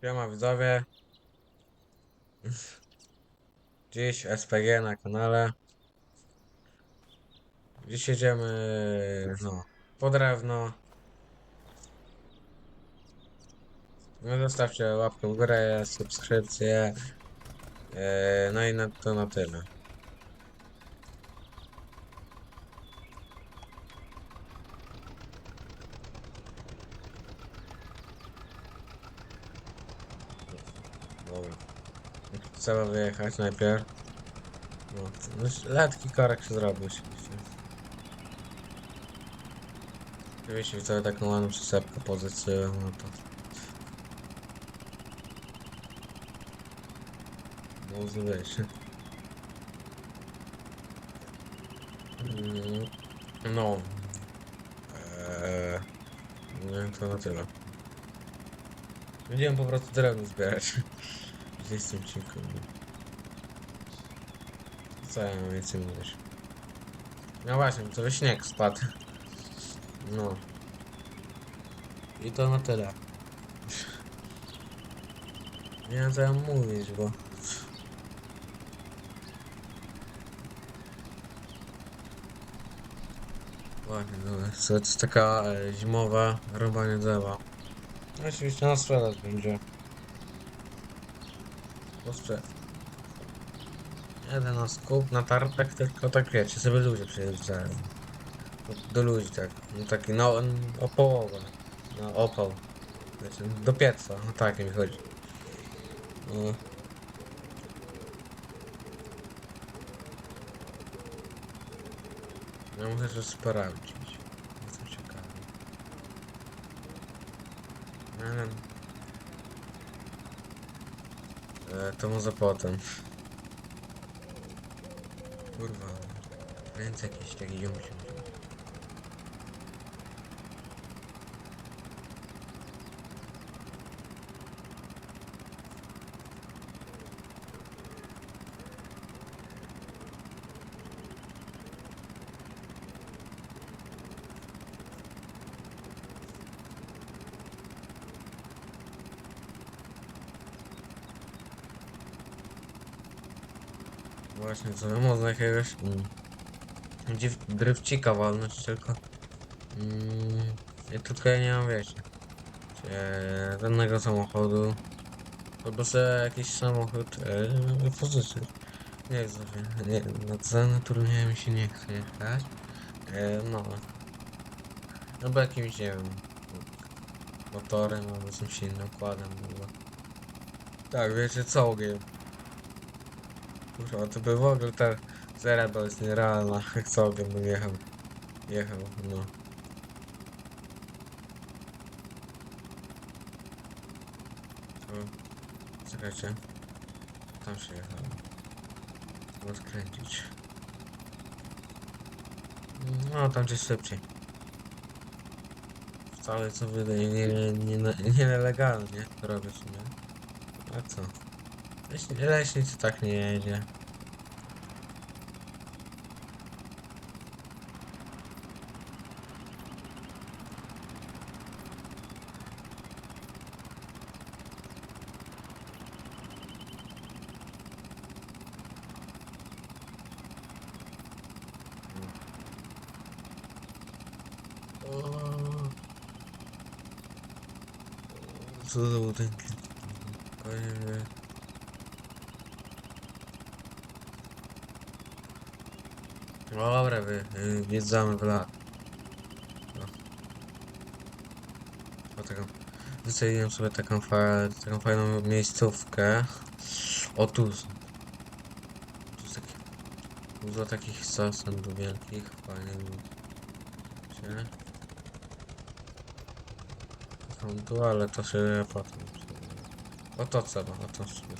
Siema widzowie. Dziś SPG na kanale. Dziś jedziemy no, po drewno. No zostawcie łapkę w górę, subskrypcję. E, No i na, to na tyle. Dobra. Trzeba wyjechać najpierw. No, letki korek się zrobił oczywiście. Oczywiście sobie taką ładną przyczepkę pozycję, no to... No wiesz. Mm, No. Eee, no to na tyle. Będziemy po prostu drewno zbierać. Gdzieś z tym odcinku. Co ja mam więcej mówić? No właśnie, to śnieg spadł. No. I to na tyle. Nie wiem co ja mówić, bo... Właśnie, no, to jest taka e, zimowa rąbanie drzewa. No, Oczywiście na sprzedaż będzie. Sprze- Jeden skup, na tartak, tylko tak wiecie, sobie ludzie przyjeżdżają. Do, ludzi tak, no taki no, o połowę, na opał. Wiecie, do pieca, no takie mi chodzi. No. Ja muszę to sprawdzić. Wiem. E, to może potem. Kurwa. Ręce jakieś takie ziomki. Właśnie, co można jakiegoś mm, dziw, drywcika walnąć tylko. Mm, tylko ja nie mam, wiecie, e, żadnego samochodu. Albo sobie jakiś samochód e, pożyczyć. Nie się- nie, na cenę turnieju mi się nie chce jechać. E, no. Albo jakimś, nie wiem, motorem albo czymś innym układem. Albo... Tak, wiecie, całkiem. Kurwa, to by w ogóle ta zera jest nierealna, jak sobie bym jechał. Jechał, no. To... Czekajcie. Tam się jechało. Trzeba skręcić. No, tam gdzieś szybciej. Wcale co wydaje nie, nie, nie, nielegalnie robię sumie. A co? Leśni, leśnicy tak nie jedzie. O. Co za Dobra, wy, y, wjeżdżamy w lat. No. O taką, wyceniłem sobie taką, fa taką fajną miejscówkę. O tu. Tu jest dużo takich sosendów wielkich? Są tu, ale to się potem. O to trzeba, o to sobie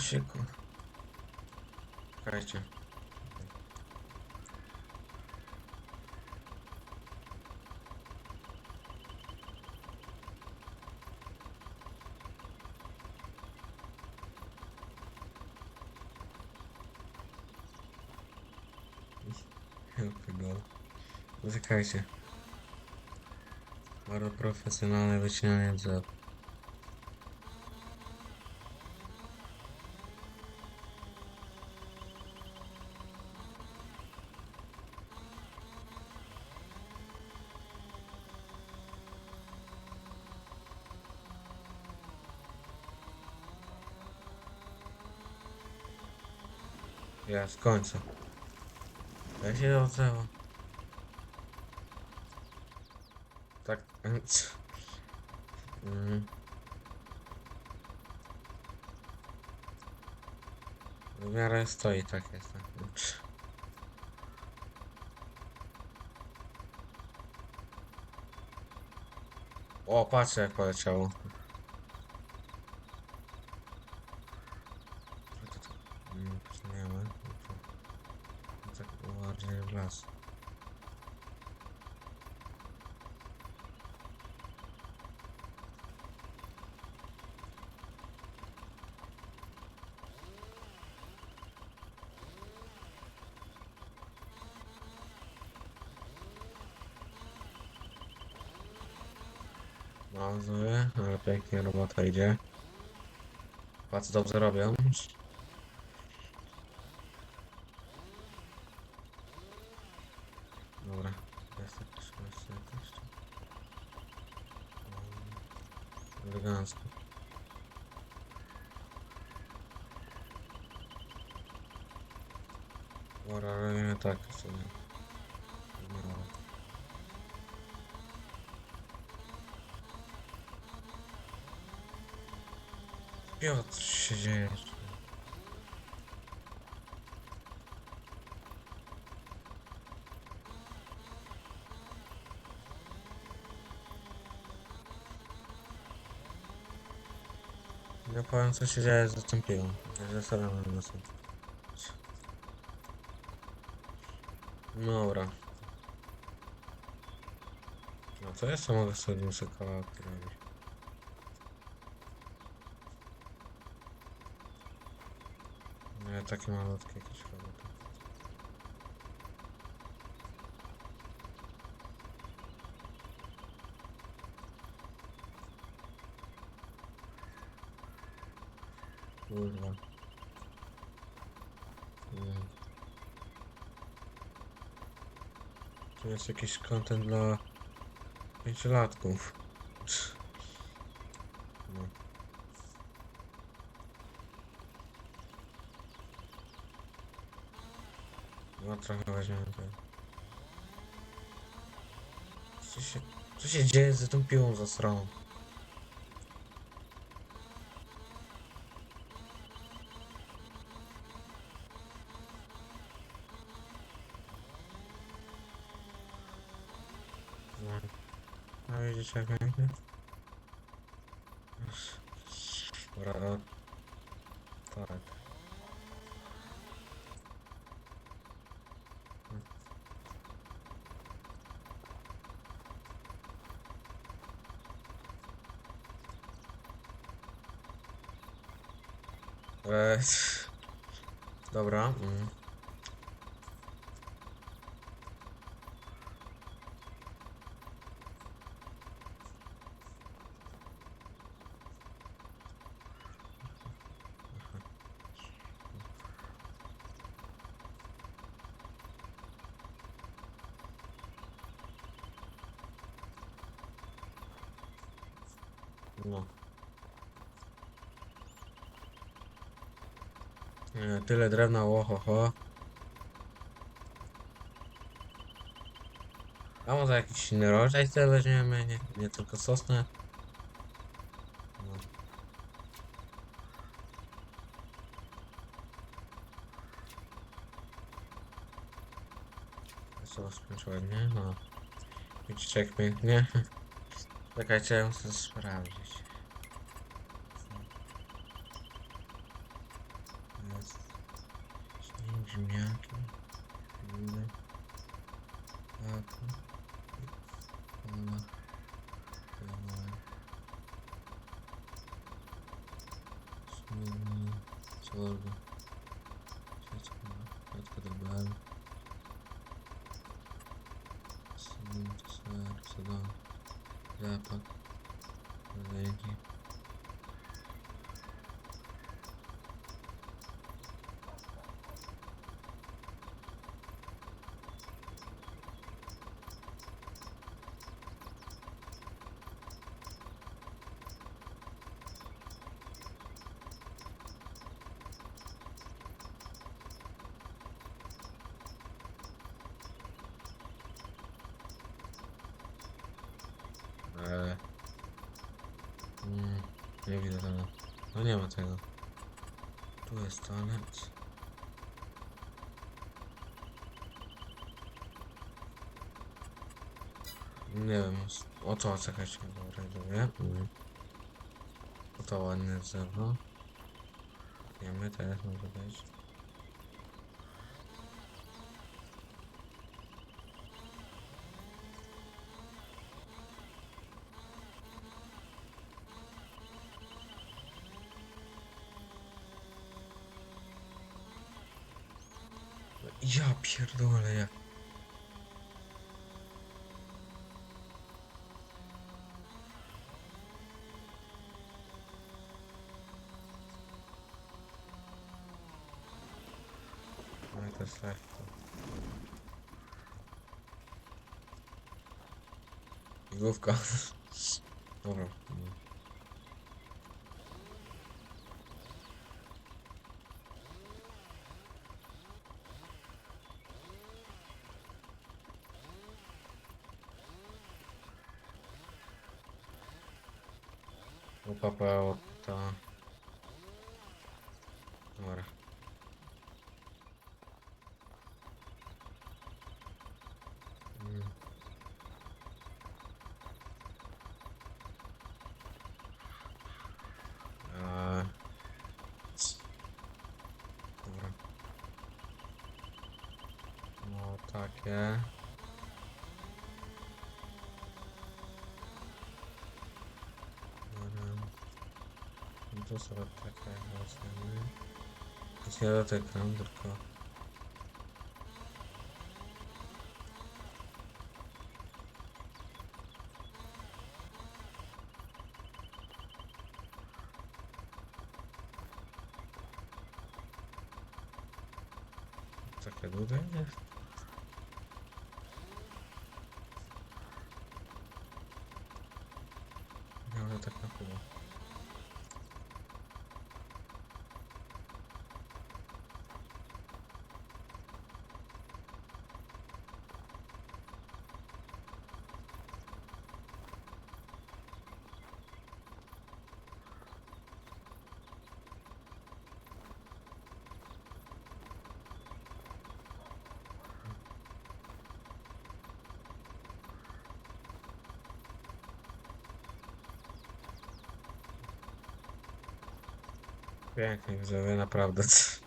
Się ku... Czekajcie. Pierdolę. Czekajcie. Bardzo profesjonalne wycinanie drzew. Ja z końca. Jak się to? Tak. Mm. W miarę stoi, tak jest. tak. O, patrzę jak poleciało. Co to- mm, Przejmiemy. Tak bardziej w las. No, zły, ale pięknie robota idzie. Patrz, dobrze robią. Dobra, jest jakaś jest jakaś. Um, Elegancko. Dobra, robimy tak sobie. Dobra. Piotr dzieje. Ja powiem co się dzieje z tym piwem. Zostawiam na nas. Dobra. No jeszcze mogę sobie muszę robić. Nie, takie malutkie jakieś roboty. Kurwa. Nie. Tu jest jakiś content dla pięciolatków. No. No trochę weźmiemy tutaj. Co się, co się dzieje z tą piłą za stroną? No. No widzicie jak pięknie? Eee, dobra. Mm. No. E, Tyle drewna, ohoho. A może jakiś inny rodzaj sobie weźmiemy, nie, nie tylko sosnę. No. Co skończył ładnie? No. Widzicie jak pięknie? Czekajcie, ja muszę sprawdzić. сюда. Запад. Сзади. Nie widzę tego. No nie ma tego. Tu jest toalet. Nie wiem, o co czekać dobra, dobra. Mm. To ładne drzewo. Wiemy, teraz może być. Pierdolę jak. Główka. Dobra. Mm. Upapało to. Dobra. Mm. Eee. Dobra. No takie. Dobra. No to sobie takie weźmiemy. Choć nie dotykam, tylko... Takie długie jest. Ja ale tak na pół. Pięknie widzowie, naprawdę.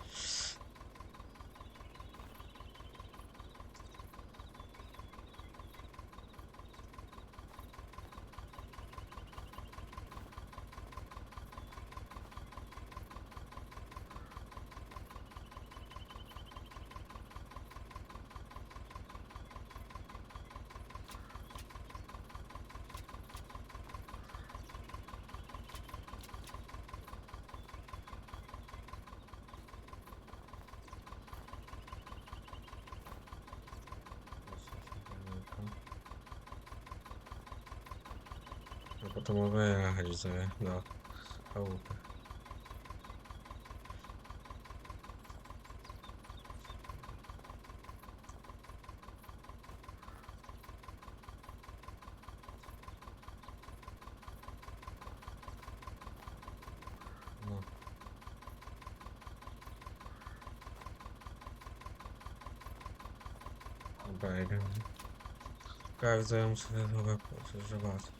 No potem mogę jechać sobie do chałupy. No. Dobra, ja muszę chyba przeżywać.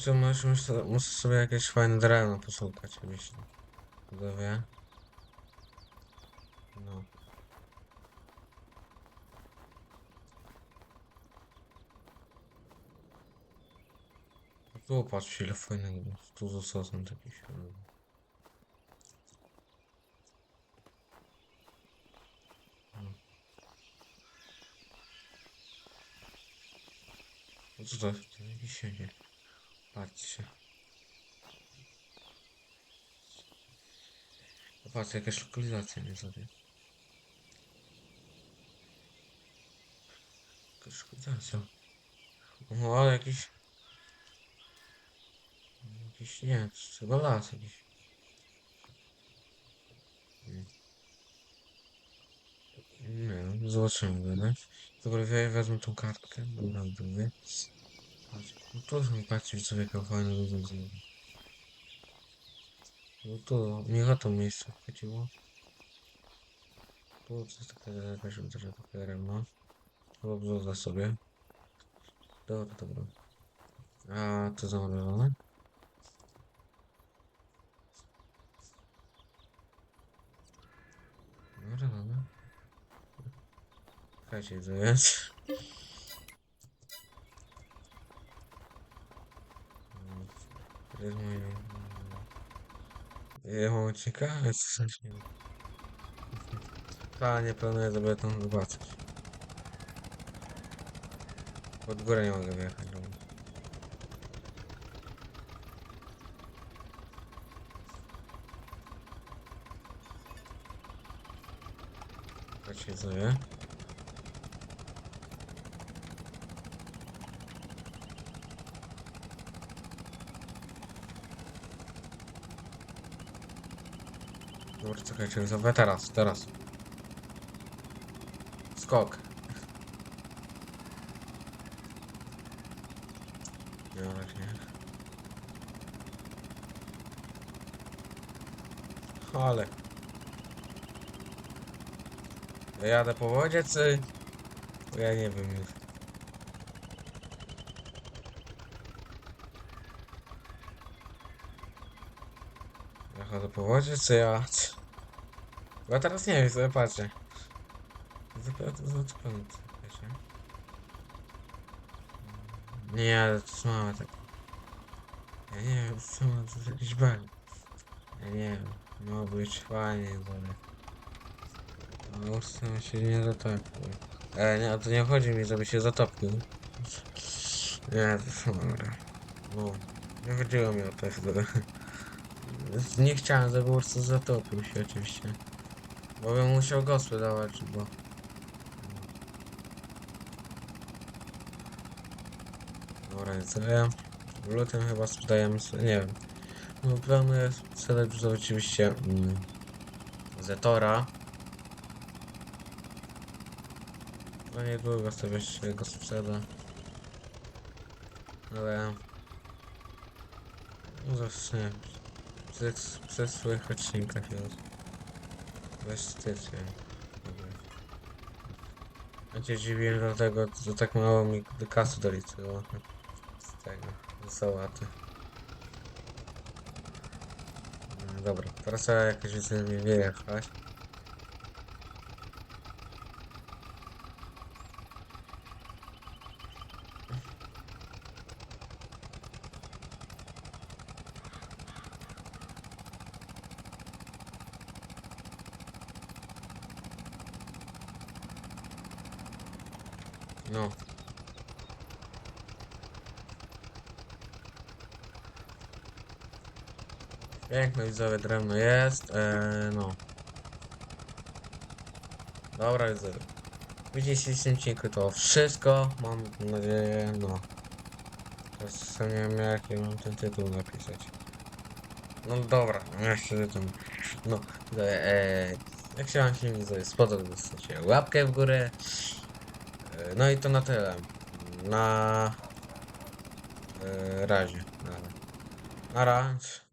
Co masz, muszę sobie jakieś fajne drewno poszukać, myślę. Budowie. No. Tu patrz ile fajnego, tu został taki silny. No. Co to jest? Jakiś siedzi. Patrzcie. Patrz, jakaś lokalizacja nie sobie. Jakaś lokalizacja. O, ale jakiś... Jakiś, nie, chyba las jakiś. Nie zobaczymy go, nie? Dobra, ja wezmę tą kartkę, dobra, mówię. Patrz, no tu są, patrzcie, co jaka fajna rozwiązanie. No tu, mnie na to miejsce chodziło. Tu to jest taka jakaś też taka rema. Chyba wzorza sobie. Dobra, dobra. A to zamrożone? Dobra, dobra. Czekajcie, co jest? Mm, Ja mam odcinka? Jest w sensie nie planuję sobie tam zobaczyć. Pod górę nie mogę wjechać. Dobra. Czekajcie, co czekajcie, sobie teraz, teraz. Skok. Nie, nie. Ale. Ja jadę po wodzie, czy... Ja nie wiem już. Ja chodzę po wodzie, czy ja... Bo ja teraz nie wiem, sobie patrzę. Zupełnie to wiecie. Nie, ale to jest małe tak. Ja nie wiem, co ma to jakiś bug. Ja nie wiem, miało być fajnie, ale... No, chcę się nie zatopił. E, nie, to nie chodzi mi, żeby się zatopił. Nie, to jest dobre. No, nie chodziło mi o to, żeby... Nie chciałem, żeby prostu zatopił się oczywiście. Bo bym musiał go sprzedawać, bo... Dobra, co ja? W lutym chyba sprzedajemy, s- nie wiem. No planuję sprzedać to oczywiście mm, Zetora. No niedługo sobie się go sprzeda. Ale... No zawsze nie. Przez, przez swoich odcinkach już. We. Dobra. Ja cię dziwiłem dlatego, że tak mało mi do kasy doliczyło. Z tego, z sałaty. Dobra, teraz trzeba jakoś z nimi wyjechać. No. Piękne widzowie drewno jest, eee, no. Dobra widzowie. W dzisiejszym odcinku to wszystko, mam nadzieję, no. Teraz nie wiem jaki mam ten tytuł napisać. No dobra, jeszcze ten, no, eee, jak się wam film widzowie spodobał, zostawcie łapkę w górę. E, No i to na tyle. Na e, razie. Na, na razie.